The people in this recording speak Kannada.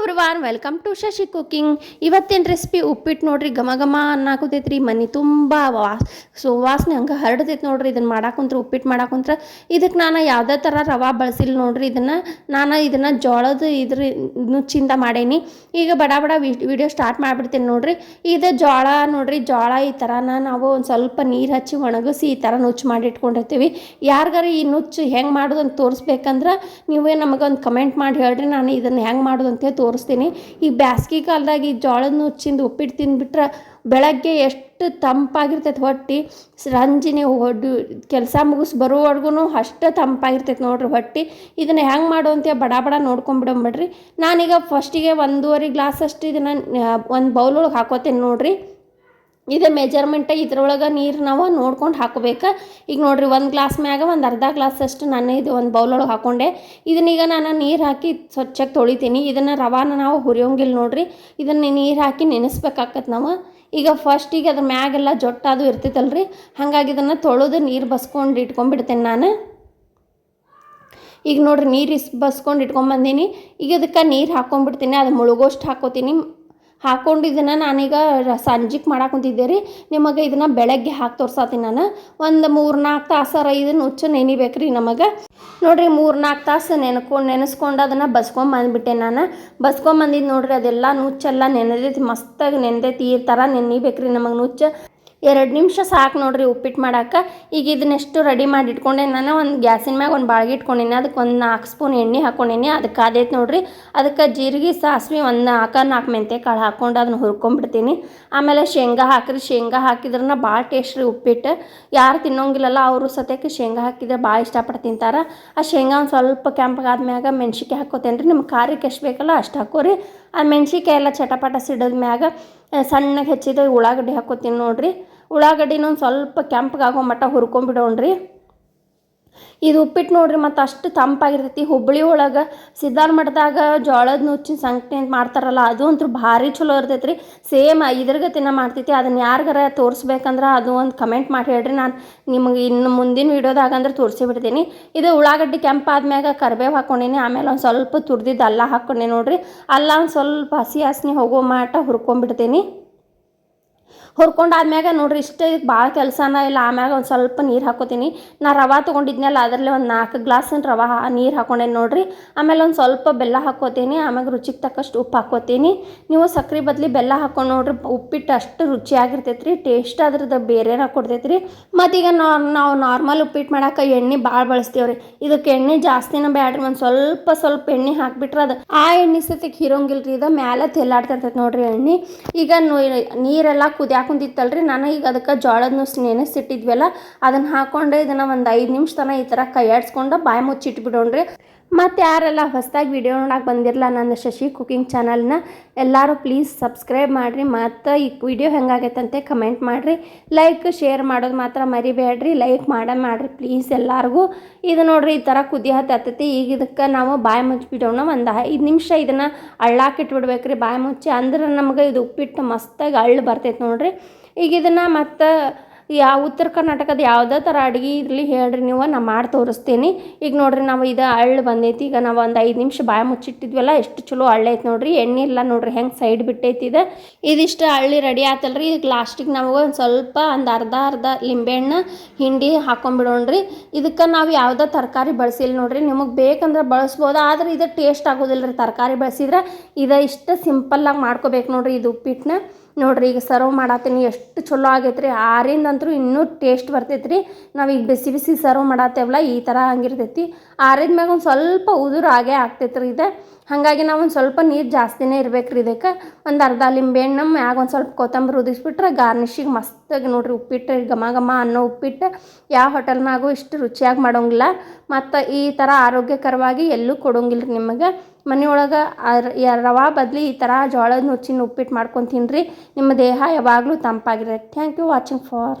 Everyone welcome to Shashi cooking ಇವತ್ತಿನ ರೆಸಿಪಿ ಉಪ್ಪಿಟ್ಟು ನೋಡ್ರಿ ಘಮ ಘಮ ಅನ್ನಾಕತೈತ್ರಿ. ಮನೆ ತುಂಬ ವಾ, ಸುವಾಸನೆ ಹಂಗೆ ಹರಡ್ತೈತೆ ನೋಡ್ರಿ. ಇದನ್ನು ಮಾಡಾಕುಂತ್ರ, ಉಪ್ಪಿಟ್ಟು ಮಾಡಾಕುಂತ್ರ. ಇದಕ್ಕೆ ನಾನು ಯಾವುದೇ ಥರ ರವೆ ಬಳಸಿಲ್ಲ ನೋಡ್ರಿ. ಇದನ್ನು ನಾನು ಇದನ್ನು ಜೋಳದ ಇದ್ರ ನುಚ್ಚಿಂದ ಮಾಡೇನಿ. ಈಗ ಬಡ ಬಡ ವಿಡಿಯೋ ಸ್ಟಾರ್ಟ್ ಮಾಡಿಬಿಡ್ತೀನಿ ನೋಡ್ರಿ. ಇದು ಜೋಳ ನೋಡ್ರಿ. ಜೋಳ ಈ ಥರನ ನಾವು ಒಂದು ಸ್ವಲ್ಪ ನೀರು ಹಚ್ಚಿ ಒಣಗಿಸಿ ಈ ಥರ ನುಚ್ಚು ಮಾಡಿ ಇಟ್ಕೊಂಡಿರ್ತೀವಿ ಯಾರಿಗಾರ ಈ ನುಚ್ಚು ಹೆಂಗೆ ಮಾಡೋದು ಅಂತ ತೋರಿಸ್ಬೇಕಂದ್ರೆ ನೀವೇ ನಮಗೊಂದು ಕಮೆಂಟ್ ಮಾಡಿ ಹೇಳ್ರಿ. ನಾನು ಇದನ್ನು ಹೆಂಗೆ ಮಾಡೋದು ಅಂತೇಳಿ ತೋರಿಸ್ತೀನಿ. ಈ ಬ್ಯಾಸ್ಗೆ ಕಾಲದಾಗ ಈ ಜೋಳದ ನುಚ್ಚಿಂದ ಉಪ್ಪಿಟ್ಟು ತಿಂದುಬಿಟ್ರೆ ಬೆಳಗ್ಗೆ ಎಷ್ಟು ತಂಪಾಗಿರ್ತೈತೆ ಹೊಟ್ಟೆ. ರಂಜಿನಿ ಹೊಡ್ಡು ಕೆಲಸ ಮುಗಿಸ್ ಬರೋವರೆಗೂ ಅಷ್ಟು ತಂಪಾಗಿರ್ತೈತೆ ನೋಡ್ರಿ ಹೊಟ್ಟೆ. ಇದನ್ನು ಹೆಂಗೆ ಮಾಡು ಅಂತ ಬಡ ಬಡ ನೋಡ್ಕೊಂಬಿಡಂಬಿಡ್ರಿ. ನಾನೀಗ ಫಸ್ಟಿಗೆ ಒಂದೂವರೆ ಗ್ಲಾಸ್ ಅಷ್ಟು ಇದನ್ನು ಒಂದು ಬೌಲ್ ಒಳಗೆ ಹಾಕೋತೀನಿ ನೋಡ್ರಿ. ಇದು ಮೆಜರ್ಮೆಂಟ ಇದ್ರೊಳಗೆ ನೀರು ನಾವು ನೋಡ್ಕೊಂಡು ಹಾಕೋಬೇಕು. ಈಗ ನೋಡಿರಿ ಒಂದು ಗ್ಲಾಸ್ ಮ್ಯಾಗ ಒಂದು ಅರ್ಧ ಗ್ಲಾಸ್ ಅಷ್ಟು ನಾನು ಇದು ಒಂದು ಬೌಲೊಳಗೆ ಹಾಕೊಂಡೆ. ಇದನ್ನೀಗ ನಾನು ನೀರು ಹಾಕಿ ಸ್ವಚ್ಛಕ್ಕೆ ತೊಳಿತೀನಿ. ಇದನ್ನು ರವಾನ ನಾವು ಹುರಿಯೋಂಗಿಲ್ಲ ನೋಡ್ರಿ. ಇದನ್ನು ನೀರು ಹಾಕಿ ನೆನೆಸ್ಬೇಕಾಕತ್ತೆ ನಾವು. ಈಗ ಫಸ್ಟಿಗೆ ಅದ್ರ ಮ್ಯಾಗೆಲ್ಲ ಜೊಟ್ಟಾದು ಇರ್ತೈತಲ್ರಿ ಹಾಗಾಗಿ ಇದನ್ನು ತೊಳೆದು ನೀರು ಬಸ್ಕೊಂಡು ಇಟ್ಕೊಂಡ್ಬಿಡ್ತೇನೆ ನಾನು. ಈಗ ನೋಡ್ರಿ ನೀರು ಇಸ್ ಬಸ್ಕೊಂಡು ಇಟ್ಕೊಂಬಂದೀನಿ. ಈಗ ಅದಕ್ಕೆ ನೀರು ಹಾಕ್ಕೊಂಡ್ಬಿಡ್ತೀನಿ ಅದು ಮುಳುಗೋಷ್ಟು ಹಾಕೋತೀನಿ. ಹಾಕ್ಕೊಂಡು ಇದನ್ನು ನಾನೀಗ ಸಂಜಿಕ್ ಮಾಡಾಕೊಂತಿದ್ದೆ ರೀ. ನಿಮಗೆ ಇದನ್ನು ಬೆಳಗ್ಗೆ ಹಾಕಿ ತೋರ್ಸಾತೀನಿ ನಾನು. ಒಂದು ಮೂರು ನಾಲ್ಕು ತಾಸರ ಇದನ್ನು ಹುಚ್ಚು ನೆನಿಬೇಕು ರೀ ನಮಗೆ. ನೋಡಿರಿ ಮೂರು ನಾಲ್ಕು ತಾಸು ನೆನ್ಕೊಂಡು ನೆನೆಸ್ಕೊಂಡು ಅದನ್ನು ಬಸ್ಕೊಂಬಂದ್ಬಿಟ್ಟೆ ನಾನು. ಬಸ್ಕೊಂಬಂದಿದ್ದು ನೋಡ್ರಿ, ಅದೆಲ್ಲ ನುಚ್ಚೆಲ್ಲ ನೆನೆದೈತಿ, ಮಸ್ತಾಗಿ ನೆನೆದೈತಿ, ಈ ಥರ ನೆನಿಬೇಕು ರೀ ನಮಗೆ ನುಚ್ಚು. ಎರಡು ನಿಮಿಷ ಸಾಕು ನೋಡ್ರಿ ಉಪ್ಪಿಟ್ಟು ಮಾಡೋಕ್ಕೆ ಈಗ ಇದನ್ನೆಷ್ಟು ರೆಡಿ ಮಾಡಿ ಇಟ್ಕೊಂಡೆ, ನಾನು ಒಂದು ಗ್ಯಾಸಿನ ಮ್ಯಾಗ ಒಂದು ಬಾಳ್ಗೆ ಇಟ್ಕೊಂಡಿನಿ. ಅದಕ್ಕೆ ಒಂದು ನಾಲ್ಕು ಸ್ಪೂನ್ ಎಣ್ಣೆ ಹಾಕ್ಕೊಂಡಿನಿ ಅದಕ್ಕೆ ಆದೈತೆ ನೋಡ್ರಿ. ಅದಕ್ಕೆ ಜೀರಿಗೆ, ಸಾಸಿವೆ ಒಂದು ನಾಲ್ಕು ನಾಲ್ಕು ಮೆಂತೆ ಕಾಳು ಹಾಕ್ಕೊಂಡು ಅದನ್ನ ಹುರ್ಕೊಂಡ್ಬಿಡ್ತೀನಿ ಆಮೇಲೆ ಶೇಂಗಾ ಹಾಕಿರಿ. ಶೇಂಗಾ ಹಾಕಿದ್ರನ್ನ ಭಾಳ ಟೇಸ್ಟ್ ರೀ ಉಪ್ಪಿಟ್ಟು. ಯಾರು ತಿನ್ನೋಂಗಿಲ್ಲಲ್ಲ, ಅವರು ಸತ್ಯಕ್ಕೆ ಶೇಂಗಾ ಹಾಕಿದ್ರೆ ಭಾಳ ಇಷ್ಟಪಟ್ಟು ತಿಂತಾರೆ. ಆ ಶೇಂಗಾ ಒಂದು ಸ್ವಲ್ಪ ಕೆಂಪಗಾದ್ಮ್ಯಾಗ ಮೆಣ್ಸಿಕಾಯಿ ಹಾಕೋತೇನೆ ರೀ ನಿಮ್ಗೆ ಖಾರಕ್ಕೆ ಎಷ್ಟು ಬೇಕಲ್ಲ ಅಷ್ಟು ಹಾಕೋರಿ. ಆ ಮೆಣ್ಸಿಕಾಯಿ ಎಲ್ಲ ಚಟಪಟ ಸಿಡಿದ ಮ್ಯಾಗ ಸಣ್ಣಗೆ ಹೆಚ್ಚಿದ ಉಳ್ಳಾಗಡ್ಡಿ ಹಾಕೋತೀನಿ ನೋಡ್ರಿ. ಉಳ್ಳಾಗಡ್ಡಿನ ಒಂದು ಸ್ವಲ್ಪ ಕೆಂಪಗಾಗೋ ಮಟ್ಟ ಹುರ್ಕೊಂಬಿಡೋಣ್ರಿ. ಇದು ಉಪ್ಪಿಟ್ಟು ನೋಡ್ರಿ, ಮತ್ತು ಅಷ್ಟು ತಂಪಾಗಿರ್ತೈತಿ. ಹುಬ್ಬಳ್ಳಿ ಒಳಗೆ ಸಿದ್ಧಾರ ಮಠದಾಗ ಜೋಳದ ನುಚ್ಚಿನ ಸಂಕಟಿ ಅಂತ ಮಾಡ್ತಾರಲ್ಲ, ಅದು ಅಂತೂ ಭಾರಿ ಚಲೋ ಇರ್ತೈತೆ ರೀ ಸೇಮ್ ಇದ್ರಗತಿನ ಮಾಡ್ತೈತಿ. ಅದನ್ನ ಯಾರಿಗಾರ ತೋರಿಸ್ಬೇಕಂದ್ರೆ ಅದು ಒಂದು ಕಮೆಂಟ್ ಮಾಡಿ ಹೇಳ್ರಿ. ನಾನು ನಿಮಗೆ ಇನ್ನು ಮುಂದಿನ ವೀಡಿಯೋದಾಗ ಅಂದ್ರೆ ತೋರಿಸಿ ಬಿಡ್ತೀನಿ. ಇದು ಉಳ್ಳಾಗಡ್ಡಿ ಕೆಂಪಾದ್ಮ್ಯಾಗ ಕರ್ಬೇವು ಹಾಕ್ಕೊಂಡೀನಿ ಆಮೇಲೆ ಒಂದು ಸ್ವಲ್ಪ ತುರ್ದಿದ್ದು ಅಲ್ಲ ಹಾಕ್ಕೊಂಡೆ ನೋಡ್ರಿ. ಅಲ್ಲ ಒಂದು ಸ್ವಲ್ಪ ಹಸಿ ಹಸಿನಿ ಹೋಗೋ ಮಾಟ ಹುರ್ಕೊಂಡ್ಬಿಡ್ತೀನಿ ಹುರ್ಕೊಂಡಾದ್ಮ್ಯಾಗ ನೋಡ್ರಿ ಇಷ್ಟೇ ಭಾಳ ಕೆಲಸನ ಇಲ್ಲ, ಆಮ್ಯಾಗ ಒಂದು ಸ್ವಲ್ಪ ನೀರು ಹಾಕೋತೀನಿ. ನಾ ರವೆ ತೊಗೊಂಡಿದ್ನಲ್ಲ, ಅದರಲ್ಲಿ ಒಂದು ನಾಲ್ಕು ಗ್ಲಾಸಿನ ರವೆ ನೀರು ಹಾಕೊಂಡೇನಿ ನೋಡ್ರಿ. ಆಮೇಲೆ ಒಂದು ಸ್ವಲ್ಪ ಬೆಲ್ಲ ಹಾಕೋತೀನಿ, ಆಮ್ಯಾಗ ರುಚಿಗೆ ತಕ್ಕಷ್ಟು ಉಪ್ಪು ಹಾಕೋತೀನಿ. ನೀವು ಸಕ್ರೆ ಬದಲಿ ಬೆಲ್ಲ ಹಾಕೊಂಡು ನೋಡ್ರಿ, ಉಪ್ಪಿಟ್ಟು ಅಷ್ಟು ರುಚಿಯಾಗಿರ್ತೈತೆ ರೀ ಟೇಸ್ಟ್ ಅದ್ರದ್ದು ಬೇರೆನ ಕೊಡ್ತೈತೆ ರೀ ಮತ್ತೀಗ ನಾವು ನಾರ್ಮಲ್ ಉಪ್ಪಿಟ್ಟು ಮಾಡೋಕೆ ಎಣ್ಣೆ ಭಾಳ ಬಳಸ್ತೀವಿ ರೀ ಇದಕ್ಕೆ ಎಣ್ಣೆ ಜಾಸ್ತಿನ ಬ್ಯಾಡ್ರಿ, ಒಂದು ಸ್ವಲ್ಪ ಸ್ವಲ್ಪ ಎಣ್ಣೆ ಹಾಕಿಬಿಟ್ರೆ ಅದು ಆ ಎಣ್ಣೆ ಸತಿಗೆ ಹೀರೋಂಗಿಲ್ಲ ರೀ ಇದು ಮೇಲೆ ತೆಲ್ಲಾಡ್ತಿರ್ತೈತೆ ನೋಡ್ರಿ ಎಣ್ಣೆ. ಈಗ ನೀರೆಲ್ಲ ಕುದಿಯಾಕ ಕುಂತಿತ್ತಲ್ರಿ ನಾನು ಈಗ ಅದಕ್ಕೆ ಜೋಳದ ನುಸ್ ನೆನೆಸಿಟ್ಟಿದ್ವಲ್ಲ ಅದನ್ನು ಹಾಕ್ಕೊಂಡು ಇದನ್ನು ಒಂದು ಐದು ನಿಮಿಷ ತನಕ ಈ ಥರ ಕೈಯಾಡಿಸ್ಕೊಂಡು ಬಾಯಿ ಮುಚ್ಚಿಟ್ಬಿಡೋಣ್ರಿ. ಮತ್ತು ಯಾರೆಲ್ಲ ಹೊಸದಾಗಿ ವಿಡಿಯೋ ನೋಡಕ್ಕೆ ಬಂದಿರಲ್ಲ ನನ್ನ ಶಶಿ ಕುಕಿಂಗ್ ಚಾನಲ್ನ ಎಲ್ಲರೂ ಪ್ಲೀಸ್ ಸಬ್ಸ್ಕ್ರೈಬ್ ಮಾಡಿರಿ. ಮತ್ತು ಈ ವಿಡಿಯೋ ಹೆಂಗಾಗೈತಂತೆ ಕಮೆಂಟ್ ಮಾಡಿರಿ. ಲೈಕ್ ಶೇರ್ ಮಾಡೋದು ಮಾತ್ರ ಮರಿಬೇಡ್ರಿ ಲೈಕ್ ಮಾಡ, ಮಾಡಿರಿ ಪ್ಲೀಸ್ ಎಲ್ಲರಿಗೂ. ಇದು ನೋಡ್ರಿ, ಈ ಥರ ಕುದಿ ಹತ್ತೈತಿ. ಈಗ ಇದಕ್ಕೆ ನಾವು ಬಾಯಿ ಮುಚ್ಚಿಬಿಡೋಣ ಒಂದು ಐದು ನಿಮಿಷ ಇದನ್ನು ಅಳ್ಳಾಕಿಟ್ಬಿಡ್ಬೇಕು ರೀ ಬಾಯಿ ಮುಚ್ಚಿ. ಅಂದ್ರೆ ನಮ್ಗೆ ಇದು ಉಪ್ಪಿಟ್ಟು ಮಸ್ತಾಗಿ ಅಳ್ಳು ಬರ್ತೈತೆ ನೋಡಿರಿ. ಈಗ ಇದನ್ನು ಮತ್ತು ಯಾವ ಉತ್ತರ ಕರ್ನಾಟಕದ ಯಾವುದೇ ಥರ ಅಡುಗೆ ಇರಲಿ ಹೇಳ್ರಿ ನೀವು, ನಾ ಮಾಡಿ ತೋರಿಸ್ತೀನಿ. ಈಗ ನೋಡ್ರಿ ನಾವು ಇದು ಅಳ್ಳು ಬಂದೈತಿ, ಈಗ ನಾವು ಒಂದು ಐದು ನಿಮಿಷ ಬಾಯಿ ಮುಚ್ಚಿಟ್ಟಿದ್ವಲ್ಲ, ಎಷ್ಟು ಚಲೋ ಅಳ್ಳೈತೆ ನೋಡ್ರಿ. ಎಣ್ಣೆ ಇಲ್ಲ ನೋಡ್ರಿ, ಹೆಂಗೆ ಸೈಡ್ ಬಿಟ್ಟೈತಿ ಇದು. ಇದಿಷ್ಟು ಅಳ್ಳಿ ರೆಡಿ ಆತಲ್ರಿ. ಈಗ ಲಾಸ್ಟಿಗೆ ನಮಗೆ ಒಂದು ಸ್ವಲ್ಪ ಒಂದು ಅರ್ಧ ಅರ್ಧ ಲಿಂಬೆಹಣ್ಣು ಹಿಂಡಿ ಹಾಕೊಂಡ್ಬಿಡೋಣ್ರಿ ಇದಕ್ಕೆ ನಾವು ಯಾವುದೇ ತರಕಾರಿ ಬಳಸಿಲ್ಲ ನೋಡ್ರಿ. ನಿಮಗೆ ಬೇಕಂದ್ರೆ ಬಳಸ್ಬೋದು, ಆದ್ರೆ ಇದು ಟೇಸ್ಟ್ ಆಗೋದಿಲ್ಲ ರೀ ತರಕಾರಿ ಬಳಸಿದ್ರೆ. ಇದು ಇಷ್ಟು ಸಿಂಪಲ್ಲಾಗಿ ಮಾಡ್ಕೋಬೇಕು ನೋಡ್ರಿ ಇದು ಉಪ್ಪಿಟ್ಟನ್ನ ನೋಡ್ರಿ ಈಗ ಸರ್ವ್ ಮಾಡತ್ತೀನಿ, ಎಷ್ಟು ಚಲೋ ಆಗೈತೆ ರೀ ಆರಿಂದಂತೂ ಇನ್ನೂ ಟೇಸ್ಟ್ ಬರ್ತೈತೆ ರೀ ನಾವು ಈಗ ಬಿಸಿ ಬಿಸಿ ಸರ್ವ್ ಮಾಡತ್ತೇವಲ್ಲ ಈ ಥರ ಹಂಗಿರ್ತೈತಿ. ಆರಿದ ಮ್ಯಾಗ ಒಂದು ಸ್ವಲ್ಪ ಉದುರು ಆಗೇ ಆಗ್ತೈತೆ ರೀ ಇದು. ಹಾಗಾಗಿ ನಾವು ಒಂದು ಸ್ವಲ್ಪ ನೀರು ಜಾಸ್ತಿನೇ ಇರ್ಬೇಕು ರೀ ಇದಕ್ಕೆ. ಒಂದು ಅರ್ಧ ಲಿಂಬೆಹಣ್ಣು ಮ್ಯಾಗ ಒಂದು ಸ್ವಲ್ಪ ಕೊತ್ತಂಬರಿ ಉದಿಸ್ಬಿಟ್ರೆ ಗಾರ್ನಿಶಿಗೆ ಮಸ್ತಾಗಿ ನೋಡ್ರಿ ಉಪ್ಪಿಟ್ಟು ಘಮ ಘಮ ಅನ್ನೋ ಉಪ್ಪಿಟ್ಟು ಯಾವ ಹೋಟೆಲ್ನಾಗೂ ಇಷ್ಟು ರುಚಿಯಾಗಿ ಮಾಡೋಂಗಿಲ್ಲ. ಮತ್ತು ಈ ಥರ ಆರೋಗ್ಯಕರವಾಗಿ ಎಲ್ಲೂ ಕೊಡೋಂಗಿಲ್ಲ ರೀ ನಿಮಗೆ. ಮನೆಯೊಳಗೆ ರವಾ ಬದಲಿ ಈ ಥರ ಜೋಳದ ನುಚ್ಚಿನ ಉಪ್ಪಿಟ್ಟು ಮಾಡ್ಕೊಂಡು ತಿನ್ನಿರಿ ನಿಮ್ಮ ದೇಹ ಯಾವಾಗಲೂ ತಂಪಾಗಿರುತ್ತೆ. Thank you watching for